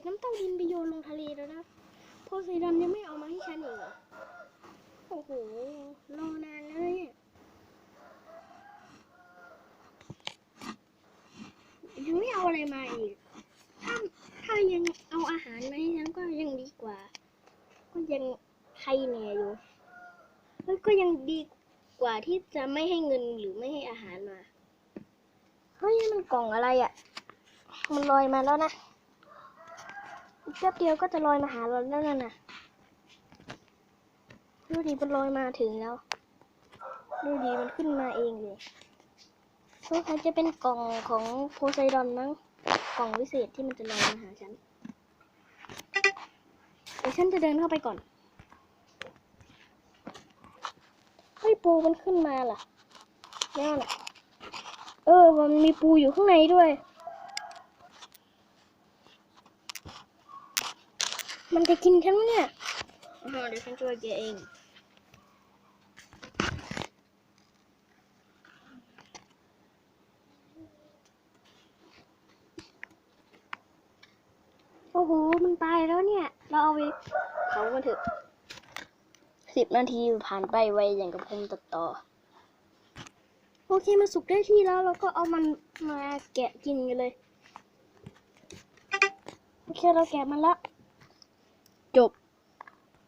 ษน้ำเต้าดินไปโยนลงทะเลแล้วนะโพไซดอนยังไม่เอามาให้ฉันอีกเหรอโอ้โหรอนานแล้วเนี่ยยังไม่เอาอะไรมาอีก ถ้าถ้ายังเอาอาหารมาให้ฉันก็ยังดีกว่า ก็ยังใครแน่อยู่เฮ้ยก็ยังดีกว่าที่จะไม่ให้เงินหรือไม่ให้อาหารมา เฮ้ยนี่มันกล่องอะไรอะ่ะ มันลอยมาแล้วนะ อีกแป๊บเดียวก็จะลอยมาหาเราแล้วนั่นน่ะ ดูดิมันลอยมาถึงแล้ว ดูดิมันขึ้นมาเองเลยสงสัยจะเป็นกล่องของโพไซดอนมั้ง กล่องวิเศษที่มันจะลอยมาหาฉันเดี๋ยวฉันจะเดินเข้าไปก่อน เฮ้ยปูมันขึ้นมาล่ะแน่น่ะ เออ มันมีปูอยู่ข้างในด้วย มันจะกินฉันไหมเนี่ยอ๋อเดี๋ยวฉันช่วยแกเอง โอ้โห มันตายแล้วเนี่ย เราเอาไปเผามันเถอะสิบนาทีผ่านไปไวอย่างกับพรมตัดต่อ โอเค มันสุกได้ที่แล้วเราก็เอามันมาแกะกินกันเลย โอเค เราแกะมันละ dope